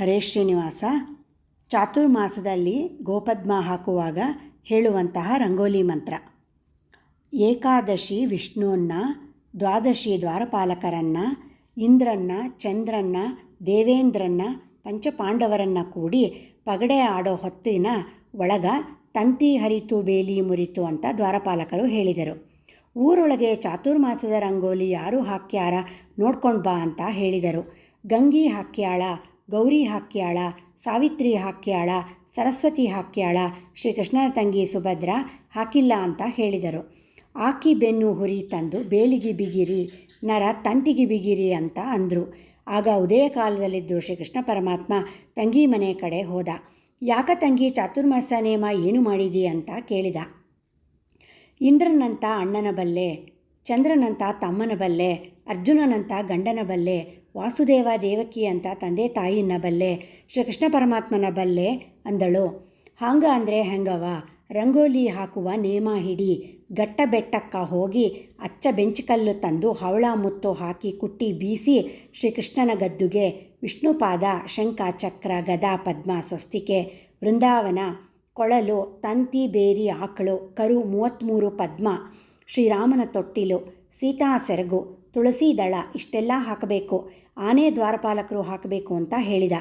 ಹರೇ ಶ್ರೀನಿವಾಸ. ಚಾತುರ್ಮಾಸದಲ್ಲಿ ಗೋಪದ್ಮ ಹಾಕುವಾಗ ಹೇಳುವಂತಹ ರಂಗೋಲಿ ಮಂತ್ರ. ಏಕಾದಶಿ ವಿಷ್ಣುವನ್ನ, ದ್ವಾದಶಿ ದ್ವಾರಪಾಲಕರನ್ನ, ಇಂದ್ರನ್ನ, ಚಂದ್ರನ್ನ, ದೇವೇಂದ್ರನ್ನ, ಪಂಚಪಾಂಡವರನ್ನ ಕೂಡಿ ಪಗಡೆ ಆಡೋ ಹೊತ್ತಿನ ಒಳಗ ತಂತಿ ಹರಿತು ಬೇಲಿ ಮುರಿತು ಅಂತ ದ್ವಾರಪಾಲಕರು ಹೇಳಿದರು. ಊರೊಳಗೆ ಚಾತುರ್ಮಾಸದ ರಂಗೋಲಿ ಯಾರು ಹಾಕ್ಯಾರ ನೋಡ್ಕೊಂಡು ಬಾ ಅಂತ ಹೇಳಿದರು. ಗಂಗಿ ಹಾಕ್ಯಾಳ ಗೌರಿ ಹಾಕ್ಯಾಳ, ಸಾವಿತ್ರಿ ಹಾಕ್ಯಾಳ, ಸರಸ್ವತಿ ಹಾಕ್ಯಾಳ ಶ್ರೀಕೃಷ್ಣನ ತಂಗಿ ಸುಭದ್ರ ಹಾಕಿಲ್ಲ ಅಂತ ಹೇಳಿದರು. ಆಕಿ ಬೆನ್ನು ಹುರಿ ತಂದು ಬೇಲಿಗೆ ಬಿಗಿರಿ, ನರ ತಂತಿಗೆ ಬಿಗಿರಿ ಅಂತ ಅಂದರು. ಆಗ ಉದಯ ಕಾಲದಲ್ಲಿದ್ದು ಶ್ರೀಕೃಷ್ಣ ಪರಮಾತ್ಮ ತಂಗಿ ಮನೆ ಕಡೆ ಹೋದ. ಯಾಕ ತಂಗಿ ಚಾತುರ್ಮಾಸ ನೇಮ ಏನು ಮಾಡಿದಿ ಅಂತ ಕೇಳಿದ. ಇಂದ್ರನಂತ ಅಣ್ಣನ ಬಲ್ಲೆ, ಚಂದ್ರನಂತ ತಮ್ಮನ ಬಲ್ಲೆ, ಅರ್ಜುನನಂತ ಗಂಡನ ಬಲ್ಲೆ ವಾಸುದೇವ ದೇವಕಿ ಅಂತ ತಂದೆ ತಾಯಿನ ಬಲ್ಲೆ, ಶ್ರೀಕೃಷ್ಣ ಪರಮಾತ್ಮನ ಬಲ್ಲೆ ಅಂದಳು. ಹಂಗ ಅಂದರೆ ಹೆಂಗವ ರಂಗೋಲಿ ಹಾಕುವ ನೇಮ ಹಿಡಿ ಗಟ್ಟ ಬೆಟ್ಟಕ್ಕ ಹೋಗಿ ಅಚ್ಚ ಬೆಂಚಿಕಲ್ಲು ತಂದು ಹವಳ ಮುತ್ತು ಹಾಕಿ ಕುಟ್ಟಿ ಬೀಸಿ ಶ್ರೀಕೃಷ್ಣನ ಗದ್ದುಗೆ ವಿಷ್ಣುಪಾದ ಶಂಖ ಚಕ್ರ ಗದಾ ಪದ್ಮ ಸ್ವಸ್ತಿಕೆ ವೃಂದಾವನ ಕೊಳಲು ತಂತಿ ಬೇರಿ ಆಕಳು ಕರು ಮೂವತ್ತ್ಮೂರು ಪದ್ಮ ಶ್ರೀರಾಮನ ತೊಟ್ಟಿಲು ಸೀತಾ ಸೆರಗು, ತುಳಸಿ ದಳ ಇಷ್ಟೆಲ್ಲ ಹಾಕಬೇಕು, ಆನೆ ದ್ವಾರಪಾಲಕರು ಹಾಕಬೇಕು ಅಂತ ಹೇಳಿದ.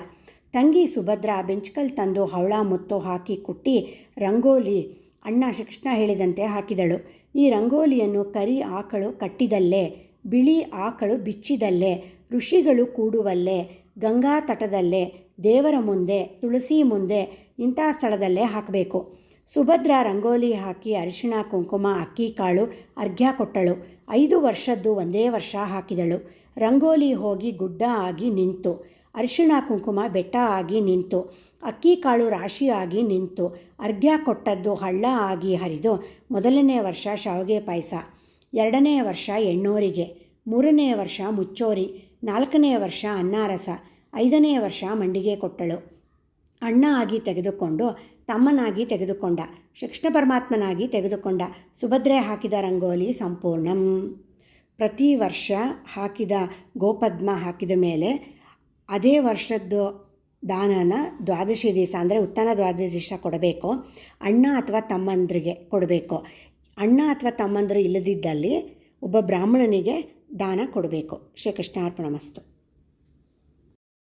ತಂಗಿ ಸುಭದ್ರ ಬೆಂಚ್ಕಲ್ ತಂದು ಹವಳ ಮುತ್ತು ಹಾಕಿ ಕುಟ್ಟಿ ರಂಗೋಲಿ ಅಣ್ಣ ಶ್ರೀಕೃಷ್ಣ ಹೇಳಿದಂತೆ ಹಾಕಿದಳು. ಈ ರಂಗೋಲಿಯನ್ನು ಕರಿ ಆಕಳು ಕಟ್ಟಿದಲ್ಲೇ, ಬಿಳಿ ಆಕಳು ಬಿಚ್ಚಿದಲ್ಲೇ, ಋಷಿಗಳು ಕೂಡುವಲ್ಲೇ, ಗಂಗಾ ತಟದಲ್ಲೇ, ದೇವರ ಮುಂದೆ, ತುಳಸಿ ಮುಂದೆ ಇಂಥ ಸ್ಥಳದಲ್ಲೇ ಹಾಕಬೇಕು. ಸುಭದ್ರ ರಂಗೋಲಿ ಹಾಕಿ ಅರಿಶಿಣ, ಕುಂಕುಮ, ಅಕ್ಕಿ, ಕಾಳು, ಅರ್ಘ್ಯ ಕೊಟ್ಟಳು. ಐದು ವರ್ಷದ್ದು ಒಂದೇ ವರ್ಷ ಹಾಕಿದಳು. ರಂಗೋಲಿ ಹೋಗಿ ಗುಡ್ಡ ಆಗಿ ನಿಂತು. ಅರಿಶಿಣ, ಕುಂಕುಮ ಬೆಟ್ಟ ಆಗಿ ನಿಂತು. ಅಕ್ಕಿ, ಕಾಳು ರಾಶಿಯಾಗಿ ನಿಂತು. ಅರ್ಘ್ಯ ಕೊಟ್ಟದ್ದು ಹಳ್ಳ ಆಗಿ ಹರಿದು ಮೊದಲನೇ ವರ್ಷ ಶಾವಿಗೆ ಪಾಯಸ, ಎರಡನೇ ವರ್ಷ ಎಣ್ಣೋರಿಗೆ, ಮೂರನೇ ವರ್ಷ ಮುಚ್ಚೋರಿ, ನಾಲ್ಕನೇ ವರ್ಷ ಅನ್ನಾರಸ ಐದನೇ ವರ್ಷ ಮಂಡಿಗೆ ಕೊಟ್ಟಳು. ಅಣ್ಣ ಆಗಿ ತೆಗೆದುಕೊಂಡು ತಮ್ಮನಾಗಿ ತೆಗೆದುಕೊಂಡ ಶಿಕ್ಷಣ ಪರಮಾತ್ಮನಾಗಿ ತೆಗೆದುಕೊಂಡ ಸುಭದ್ರೆ ಹಾಕಿದ ರಂಗೋಲಿ ಸಂಪೂರ್ಣಂ. ಪ್ರತಿ ವರ್ಷ ಹಾಕಿದ ಗೋಪದ್ಮ ಹಾಕಿದ ಮೇಲೆ ಅದೇ ವರ್ಷದ್ದು ದಾನನ ದ್ವಾದಶಿ ದಿವಸ, ಅಂದರೆ ಉತ್ತನ ದ್ವಾದಶಿ ದಿವಸ ಕೊಡಬೇಕು. ಅಣ್ಣ ಅಥವಾ ತಮ್ಮಂದ್ರಿಗೆ ಕೊಡಬೇಕು. ಅಣ್ಣ ಅಥವಾ ತಮ್ಮಂದರು ಇಲ್ಲದಿದ್ದಲ್ಲಿ ಒಬ್ಬ ಬ್ರಾಹ್ಮಣನಿಗೆ ದಾನ ಕೊಡಬೇಕು. ಶ್ರೀಕೃಷ್ಣಾರ್ಪಣ ಮಸ್ತು.